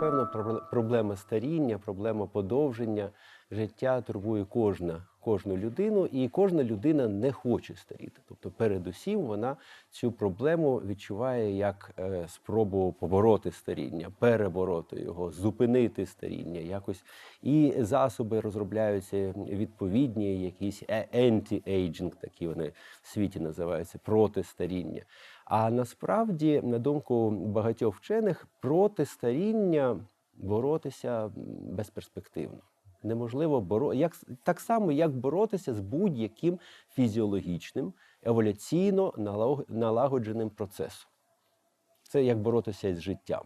напевно, проблема старіння, проблема подовження життя турбує кожна, кожну людину, і кожна людина не хоче старіти. Тобто, передусім, вона цю проблему відчуває як е, спробу побороти старіння, перебороти його, зупинити старіння, якось і засоби розробляються відповідні, якісь е- anti-aging, такі вони в світі називаються, проти старіння. А насправді, на думку багатьох вчених, проти старіння боротися безперспективно. Неможливо боро... як... так само, як боротися з будь-яким фізіологічним, еволюційно налагодженим процесом. Це як боротися з життям.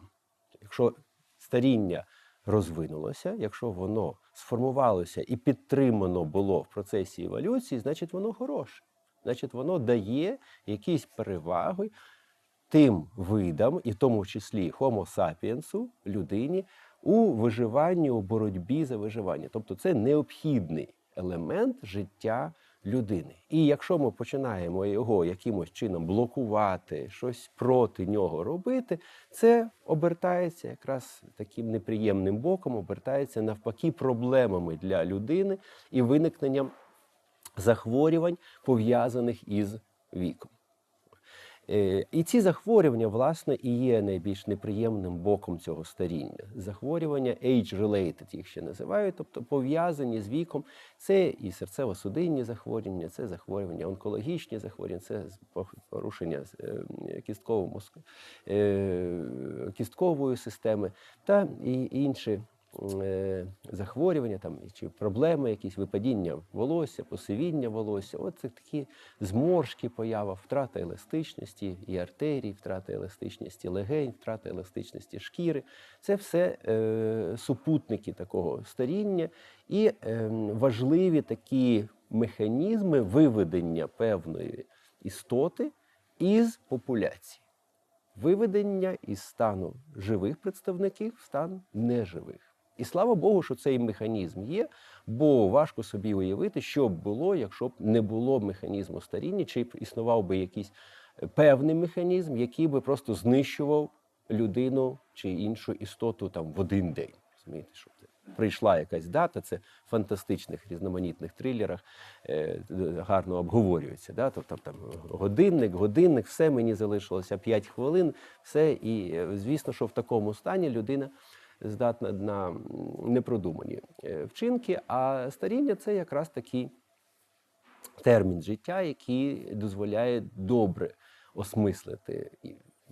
Якщо старіння розвинулося, якщо воно сформувалося і підтримано було в процесі еволюції, значить воно хороше. Значить, воно дає якісь переваги тим видам, і в тому числі Homo sapiens, людині, у виживанні, у боротьбі за виживання. Тобто це необхідний елемент життя людини. І якщо ми починаємо його якимось чином блокувати, щось проти нього робити, це обертається якраз таким неприємним боком, обертається навпаки проблемами для людини і виникненням захворювань, пов'язаних із віком. Е, І ці захворювання, власне, і є найбільш неприємним боком цього старіння. Захворювання age-related їх ще називають, тобто пов'язані з віком. Це і серцево-судинні захворювання, це захворювання, онкологічні захворювання, це порушення е, кістково-мозку- е, кісткової системи та і інші захворювання там, чи проблеми, якісь випадіння волосся, посивіння волосся. От це такі зморшки, поява, втрата еластичності і артерій, втрата еластичності легень, втрата еластичності шкіри. Це все е, супутники такого старіння і е, важливі такі механізми виведення певної істоти із популяції. Виведення із стану живих представників в стан неживих. І слава Богу, що цей механізм є, бо важко собі уявити, що б було, якщо б не було механізму старіння, чи б існував би якийсь е, певний механізм, який би просто знищував людину чи іншу істоту там в один день. Розумієте, що це прийшла якась дата, це в фантастичних різноманітних трилерах е, гарно обговорюється. Да? Тобто там годинник, годинник, все мені залишилося 5 хвилин, все. І е, звісно, що в такому стані людина здатна на непродумані е, вчинки. А старіння це якраз такий термін життя, який дозволяє добре осмислити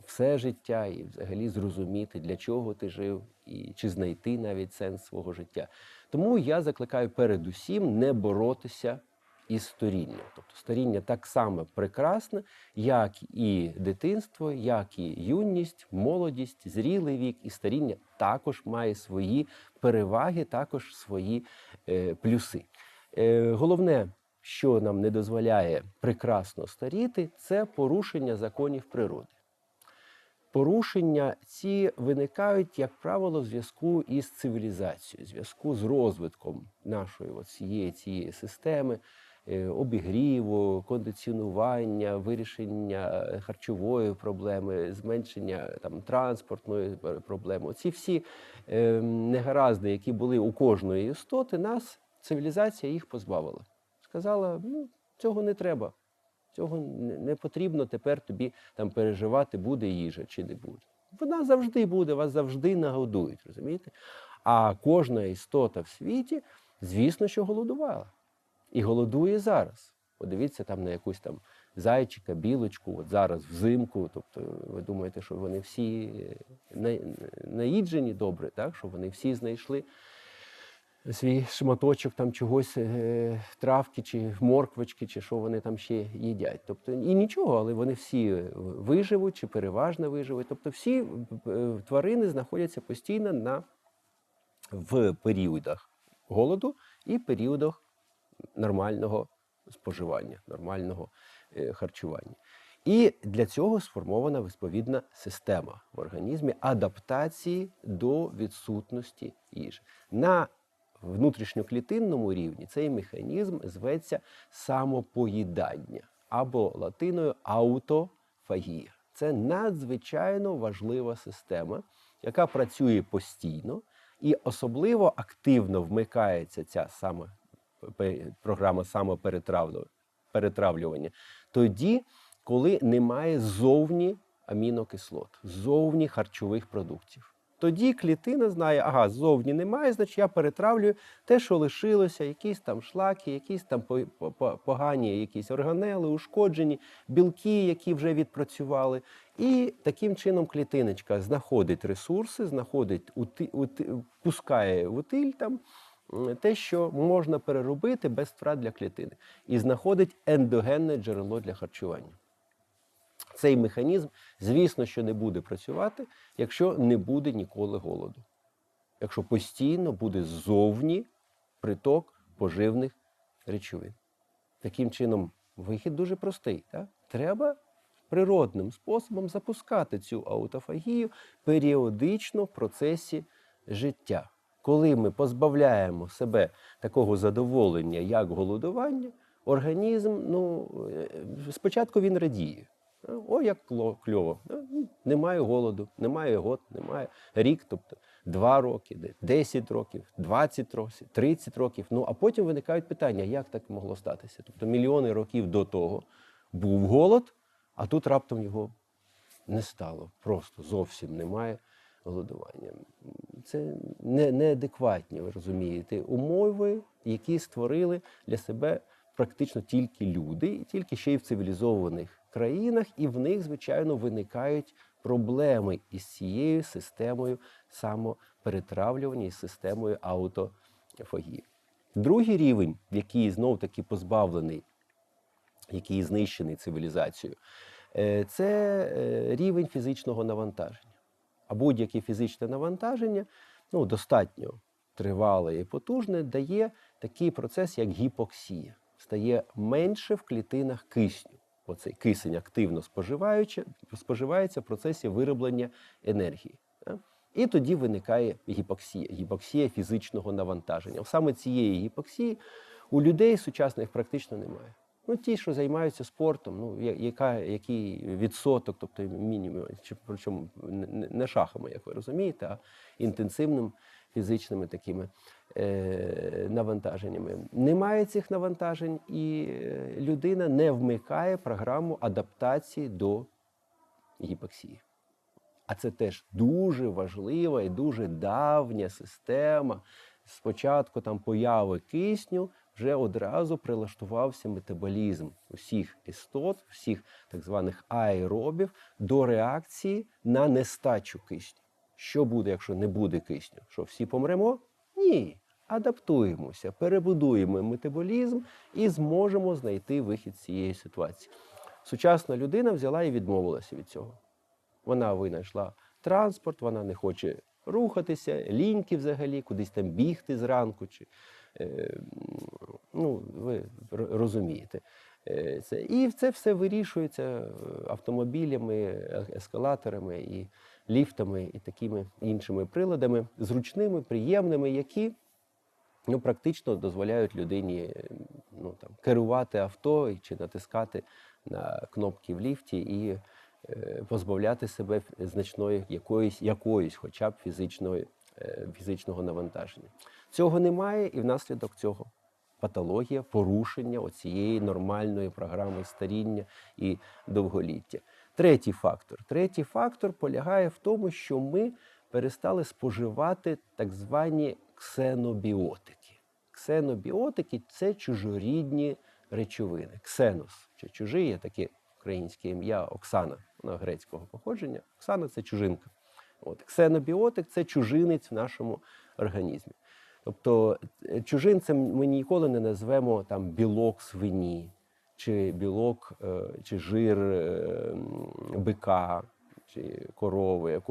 все життя, і взагалі зрозуміти, для чого ти жив, і чи знайти навіть сенс свого життя. Тому я закликаю передусім не боротися із старінням. Тобто старіння так само прекрасне, як і дитинство, як і юність, молодість, зрілий вік, і старіння також має свої переваги, також свої е, плюси. Е, головне, що нам не дозволяє прекрасно старіти, це порушення законів природи. Порушення ці виникають, як правило, в зв'язку із цивілізацією, в зв'язку з розвитком нашої цієї, цієї системи обігріву, кондиціонування, вирішення е, харчової проблеми, зменшення там, транспортної е, проблеми. Ці всі е, негаразди, які були у кожної істоти, нас цивілізація їх позбавила. Сказала, ну, цього не треба. Цього не потрібно тепер тобі там переживати, буде їжа чи не буде. Вона завжди буде, вас завжди нагодують, розумієте? А кожна істота в світі, звісно, що голодувала. І голодує зараз. Подивіться там на якусь там зайчика, білочку, от зараз взимку. Тобто, ви думаєте, що вони всі е, наїджені добре, так? що вони всі знайшли свій шматочок там чогось, е, травки чи морквочки, чи що вони там ще їдять. Тобто і нічого, але вони всі виживуть чи переважно виживуть. Тобто всі е, тварини знаходяться постійно на, в періодах голоду і періодах нормального споживання, нормального е, харчування. І для цього сформована відповідна система в організмі адаптації до відсутності їжі. На внутрішньоклітинному рівні цей механізм зветься самопоїдання або латиною аутофагія. Це надзвичайно важлива система, яка працює постійно, і особливо активно вмикається ця саме програма самоперетравлю- перетравлювання, тоді, коли немає зовні амінокислот, зовні харчових продуктів. Тоді клітина знає, ага, зовні немає, значить я перетравлюю те, що лишилося, якісь там шлаки, якісь там по- по- по- погані якісь органели, ушкоджені, білки, які вже відпрацювали. І таким чином клітиночка знаходить ресурси, знаходить пускає утиль там те, що можна переробити без втрат для клітини, і знаходить ендогенне джерело для харчування. Цей механізм, звісно, що не буде працювати, якщо не буде ніколи голоду. Якщо постійно буде ззовні приток поживних речовин. Таким чином, вихід дуже простий. Так? Треба природним способом запускати цю аутофагію періодично в процесі життя. Коли ми позбавляємо себе такого задоволення, як голодування, організм, ну, е, спочатку він радіє. О, як кльово. Е, Немає голоду, немає год, немає рік, тобто два роки, де- 10 років, 20 років, 30 років. Ну а потім виникають питання, як так могло статися? Тобто мільйони років до того був голод, а тут раптом його не стало. Просто зовсім немає голодування. Це не, неадекватні, ви розумієте, умови, які створили для себе практично тільки люди, і тільки ще й в цивілізованих країнах, і в них, звичайно, виникають проблеми із цією системою самоперетравлювання і системою аутофагії. Другий рівень, який знов таки позбавлений який знищений цивілізацією, е, це е, рівень фізичного навантаження. А будь-яке фізичне навантаження, ну, достатньо тривале і потужне, дає такий процес, як гіпоксія. Стає менше в клітинах кисню. Оцей кисень активно споживається в процесі вироблення енергії. І тоді виникає гіпоксія, гіпоксія фізичного навантаження. Саме цієї гіпоксії у людей сучасних практично немає. Ну, ті, що займаються спортом, ну яка, який відсоток, тобто мінімум, чи причому не- шахами, як ви розумієте, а інтенсивним фізичними такими е, навантаженнями. Немає цих навантажень, і е, людина не вмикає програму адаптації до гіпоксії. А це теж дуже важлива і дуже давня система. Спочатку там появи кисню вже одразу прилаштувався метаболізм усіх істот, всіх так званих аеробів до реакції на нестачу кисню. Що буде, якщо не буде кисню? Що всі помремо? Ні. Адаптуємося, перебудуємо метаболізм і зможемо знайти вихід з цієї ситуації. Сучасна людина взяла і відмовилася від цього. Вона винайшла транспорт, вона не хоче рухатися, ліньки взагалі, кудись там бігти зранку. Чи, ну, ви розумієте. Е, Це. І це все вирішується е, автомобілями, е- ескалаторами і ліфтами, і такими іншими приладами, зручними, приємними, які ну, практично дозволяють людині е, ну, там, керувати авто чи натискати на кнопки в ліфті і е, позбавляти себе значної якоїсь, якоїсь хоча б фізичної, е, фізичного навантаження. Цього немає, і внаслідок цього патологія, порушення оцієї нормальної програми старіння і довголіття. Третій фактор. Третій фактор полягає в тому, що ми перестали споживати так звані ксенобіотики. Ксенобіотики це чужорідні речовини. Ксенос чи чужий є таке українське ім'я Оксана, вона грецького походження. Оксана це чужинка. От. Ксенобіотик це чужинець в нашому організмі. Тобто е, чужинцем ми ніколи не назвемо там білок свині, чи білок, е, чи жир е, бика, чи корови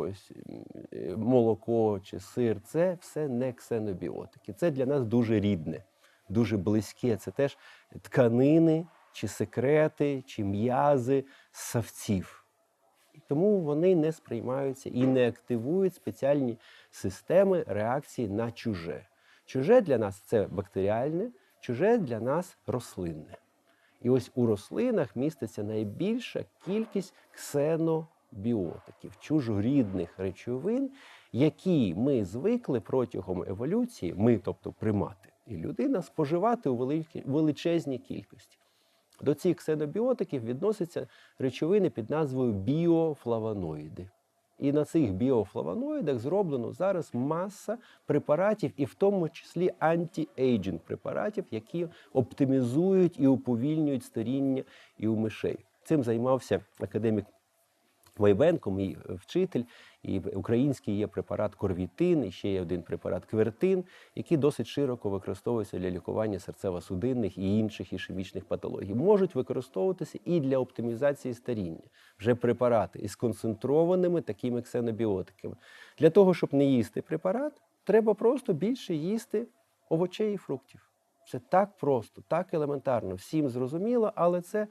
е, молоко чи сир. Це все не ксенобіотики. Це для нас дуже рідне, дуже близьке. Це теж тканини, чи секрети, чи м'язи савців. Тому вони не сприймаються і не активують спеціальні системи реакції на чуже. Чуже для нас це бактеріальне, чуже для нас рослинне. І ось у рослинах міститься найбільша кількість ксенобіотиків, чужорідних речовин, які ми звикли протягом еволюції, ми, тобто примати і людина, споживати у величезній кількості. До цих ксенобіотиків відносяться речовини під назвою біофлавоноїди. І на цих біофлавоноїдах зроблено зараз маса препаратів, і в тому числі антиейджинг препаратів, які оптимізують і уповільнюють старіння і у мишей. Цим займався академік Вайбенко, мій е, вчитель, і український є препарат корвітин, і ще є один препарат квертин, які досить широко використовуються для лікування серцево-судинних і інших ішемічних патологій. Можуть використовуватися і для оптимізації старіння. Вже препарати із концентрованими такими ксенобіотиками. Для того, щоб не їсти препарат, треба просто більше їсти овочей і фруктів. Це так просто, так елементарно, всім зрозуміло, але це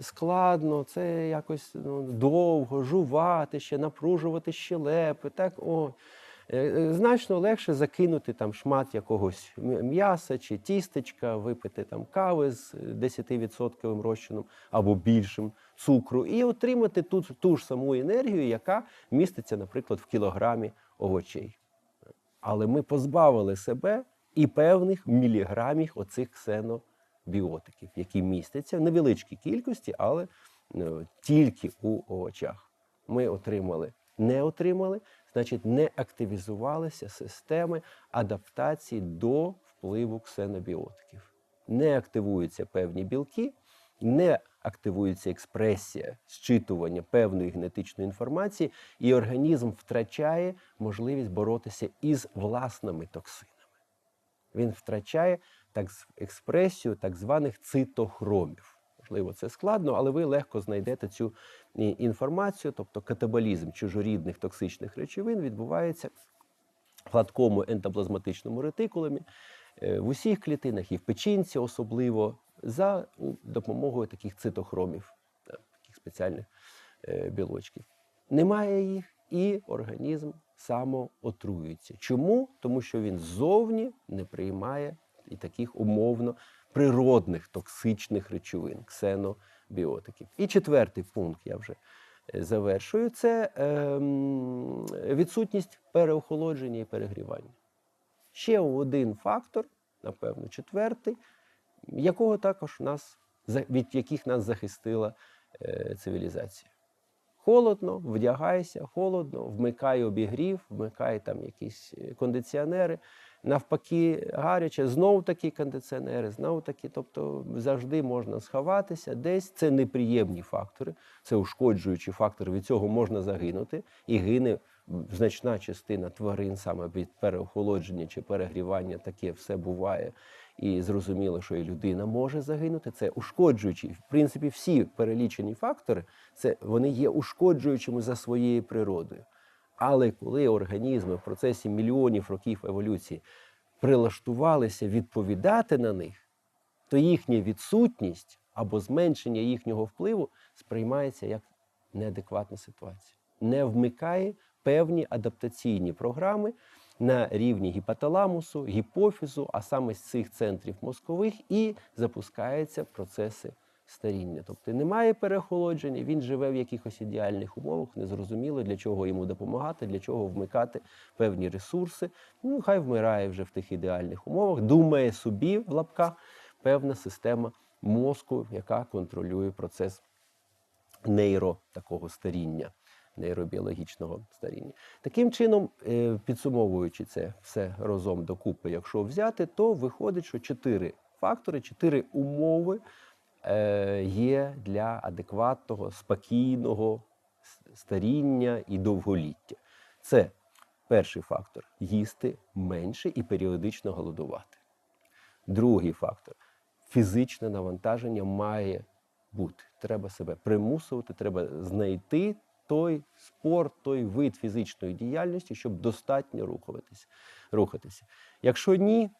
складно, це якось ну, довго, жувати ще, напружувати щелепи. Так, о. Е, е, Значно легше закинути там шмат якогось м'яса чи тістечка, випити там кави з 10% розчином або більшим цукру, і отримати ту, ту ж саму енергію, яка міститься, наприклад, в кілограмі овочей. Але ми позбавили себе і певних міліграмів оцих ксенобіотиків, які містяться в невеличкій кількості, але е, тільки у овочах. Ми отримали, не отримали, значить, не активізувалися системи адаптації до впливу ксенобіотиків. Не активуються певні білки, не активується експресія, зчитування певної генетичної інформації, і організм втрачає можливість боротися із власними токсинами. Він втрачає так, експресію так званих цитохромів. Можливо, це складно, але ви легко знайдете цю інформацію, тобто катаболізм чужорідних токсичних речовин відбувається в гладкому ентоплазматичному ретикулумі, е, в усіх клітинах і в печінці особливо за допомогою таких цитохромів, таких спеціальних е, білочків. Немає їх, і організм самоотруюється. Чому? Тому що він ззовні не приймає і таких умовно природних токсичних речовин, ксенобіотиків. І четвертий пункт я вже е, завершую: це ем, відсутність переохолодження і перегрівання. Ще один фактор, напевно, четвертий, якого також нас, від яких нас захистила е, цивілізація. Холодно, вдягайся, холодно, вмикай обігрів, вмикай там якісь е, кондиціонери. Навпаки, гаряче, знов такі кондиціонери, знов такі. Тобто завжди можна сховатися десь. Це неприємні фактори, це ушкоджуючі фактори. Від цього можна загинути, і гине значна частина тварин саме від переохолодження чи перегрівання. Таке все буває. І зрозуміло, що і людина може загинути. Це ушкоджуючі. В принципі, всі перелічені фактори, це вони є ушкоджуючими за своєю природою. Але коли організми в процесі мільйонів років еволюції прилаштувалися відповідати на них, то їхня відсутність або зменшення їхнього впливу сприймається як неадекватна ситуація, не вмикає певні адаптаційні програми на рівні гіпоталамусу, гіпофізу, а саме з цих центрів мозкових, і запускаються процеси старіння. Тобто немає переохолодження, він живе в якихось ідеальних умовах, незрозуміло, для чого йому допомагати, для чого вмикати певні ресурси. Ну, хай вмирає вже в тих ідеальних умовах, думає собі в лапках певна система мозку, яка контролює процес нейро такого старіння, нейробіологічного старіння. Таким чином, е, підсумовуючи це все разом докупи, якщо взяти, то виходить, що чотири фактори, чотири умови є для адекватного, спокійного старіння і довголіття. Це перший фактор їсти менше і періодично голодувати. Другий фактор фізичне навантаження має бути. Треба себе примусувати, треба знайти той спорт, той вид фізичної діяльності, щоб достатньо рухатися. рухатися. Якщо ні,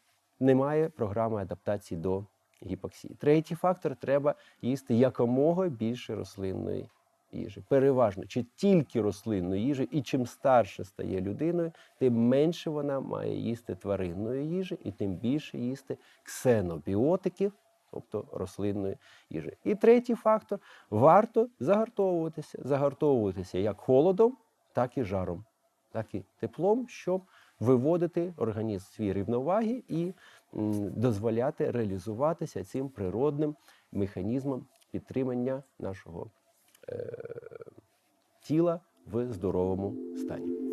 немає програми адаптації до гіпоксії. Третій фактор треба їсти якомога більше рослинної їжі. Переважно чи тільки рослинної їжі, і чим старше стає людиною, тим менше вона має їсти тваринної їжі, і тим більше їсти ксенобіотиків. Тобто рослинної їжі. І третій фактор варто загартовуватися, загартовуватися як холодом, так і жаром, так і теплом, щоб виводити організм свій рівноваги і дозволяти реалізуватися цим природним механізмом підтримання нашого е, тіла в здоровому стані.